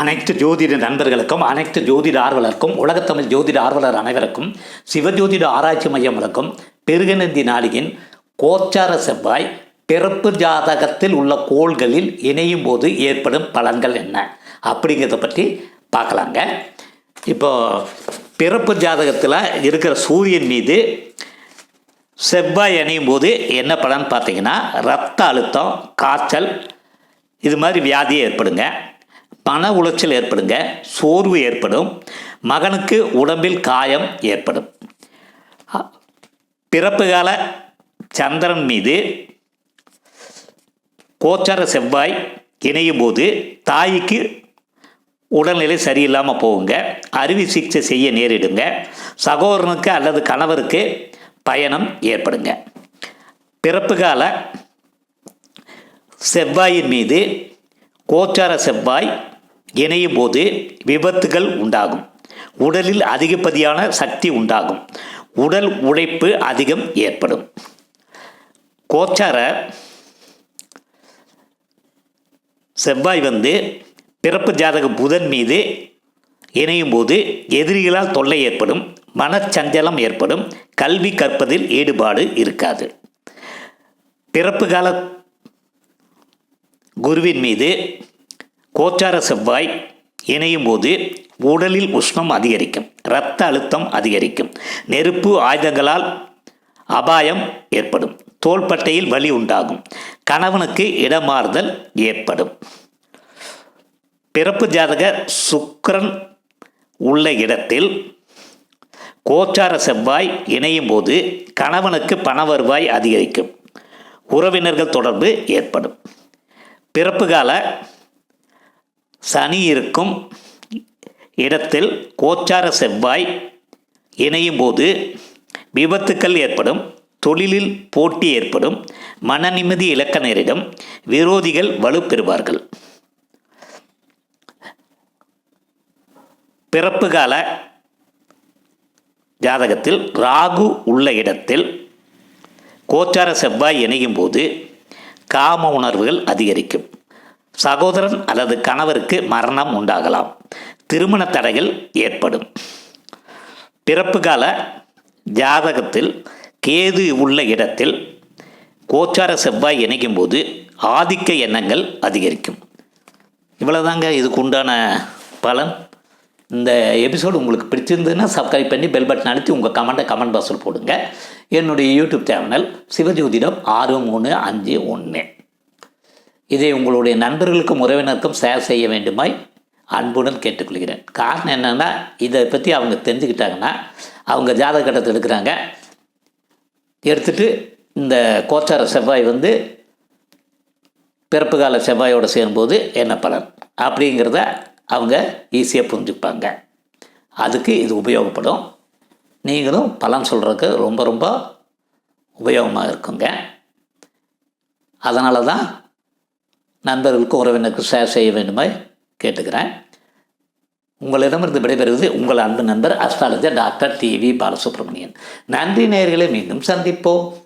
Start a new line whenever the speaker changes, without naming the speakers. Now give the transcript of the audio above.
அனைத்து ஜோதிட நண்பர்களுக்கும் அனைத்து ஜோதிட ஆர்வலருக்கும் உலகத்தமிழ் ஜோதிட ஆர்வலர் அனைவருக்கும் சிவஜோதிட ஆராய்ச்சி மையம் வழங்கும் பெருகநந்தி நாடியின் கோச்சார செவ்வாய் பிறப்பு ஜாதகத்தில் உள்ள கோள்களில் இணையும் போது ஏற்படும் பலன்கள் என்ன? அப்படிங்கிறத பற்றி பார்க்கலாங்க. இப்போ பிறப்பு ஜாதகத்தில் இருக்கிற சூரியன் மீது செவ்வாய் அணியும் போது என்ன பலன் பார்த்தீங்கன்னா ரத்த அழுத்தம் காய்ச்சல் இது மாதிரி வியாதி ஏற்படுங்க. பண உளைச்சல் ஏற்படுங்க சோர்வு ஏற்படும் மகனுக்கு உடம்பில் காயம் ஏற்படும். பிறப்பு கால சந்திரன் மீது கோச்சார செவ்வாய் இணையும் போது தாய்க்கு உடல்நிலை சரியில்லாமல் போகுங்க. அறுவை சிகிச்சை செய்ய நேரிடுங்க. சகோதரனுக்கு அல்லது கணவருக்கு பயணம் ஏற்படுங்க. பிறப்பு கால செவ்வாயின் மீது கோச்சார செவ்வாய் இணையும் போது விபத்துகள் உண்டாகும். உடலில் அதிகப்படியான சக்தி உண்டாகும். உடல் உழைப்பு அதிகம் ஏற்படும். கோச்சார செவ்வாய் வந்து பிறப்பு ஜாதக புதன் மீது இணையும் போது எதிரிகளால் தொல்லை ஏற்படும் மனச்சஞ்சலம் ஏற்படும் கல்வி கற்பதில் ஈடுபாடு இருக்காது. பிறப்பு கால குருவின் மீது கோச்சார செவ்வாய் இணையும் போது உடலில் உஷ்ணம் அதிகரிக்கும் இரத்த அழுத்தம் அதிகரிக்கும் நெருப்பு ஆயுதங்களால் அபாயம் ஏற்படும் தோள்பட்டையில் வலி உண்டாகும் கணவனுக்கு இடமாறுதல் ஏற்படும். பிறப்பு ஜாதக சுக்கரன் உள்ள இடத்தில் கோச்சார செவ்வாய் இணையும் போது கணவனுக்கு பண வருவாய் அதிகரிக்கும் உறவினர்கள் தொடர்பு ஏற்படும். பிறப்பு கால சனி இருக்கும் இடத்தில் கோச்சார செவ்வாய் இணையும் போது விபத்துக்கள் ஏற்படும் தொழிலில் போட்டி ஏற்படும் மன நிம்மதி இழக்க நேரிடும் விரோதிகள் வலுப்பெறுவார்கள். பிறப்பு கால ஜாதகத்தில் ராகு உள்ள இடத்தில் கோச்சார செவ்வாய் இணையும் போது காம உணர்வுகள் அதிகரிக்கும். சகோதரன் அல்லது கணவருக்கு மரணம் உண்டாகலாம். திருமண தடைகள் ஏற்படும். பிறப்பு கால ஜாதகத்தில் கேது உள்ள இடத்தில் கோச்சார செவ்வாய் இணைக்கும் போது ஆதிக்க எண்ணங்கள் அதிகரிக்கும். இவ்வளோதாங்க இதுக்கு உண்டான பலன். இந்த எபிசோடு உங்களுக்கு பிடிச்சிருந்ததுன்னா சப்ஸ்கிரைப் பண்ணி பெல் பட்டன் அழுத்தி உங்கள் கமெண்ட்டை கமெண்ட் பாக்ஸில் போடுங்க. என்னுடைய யூடியூப் சேனல் சிவஜோதிடம் ஆறு மூணு அஞ்சு ஒன்று. இதை உங்களுடைய நண்பர்களுக்கும் உறவினருக்கும் ஷேர் செய்ய வேண்டுமாய் அன்புடன் கேட்டுக்கொள்கிறேன். காரணம் என்னென்னா இதை பற்றி அவங்க தெரிஞ்சுக்கிட்டாங்கன்னா அவங்க ஜாதக கட்டத்தை எடுக்கிறாங்க. எடுத்துட்டு இந்த கோச்சார செவ்வாய் வந்து பிறப்பு கால செவ்வாயோடு சேரும்போது என்ன பலன்? அப்படிங்கிறத அவங்க ஈஸியாக புரிஞ்சுப்பாங்க. அதுக்கு இது உபயோகப்படும். நீங்களும் பலன் சொல்கிறதுக்கு ரொம்ப ரொம்ப உபயோகமாக இருக்குங்க. அதனால தான் நண்பர்களுக்கும் உறவினருக்கு ஷேர் செய்ய வேண்டுமாய் கேட்டுக்கிறேன். உங்களிடமிருந்து விடைபெறுவது உங்கள் அன்பு நண்பர் அஸ்ட்ராலஜர் டாக்டர் டிவி பாலசுப்ரமணியன். நன்றி நேர்களை மீண்டும் சந்திப்போம்.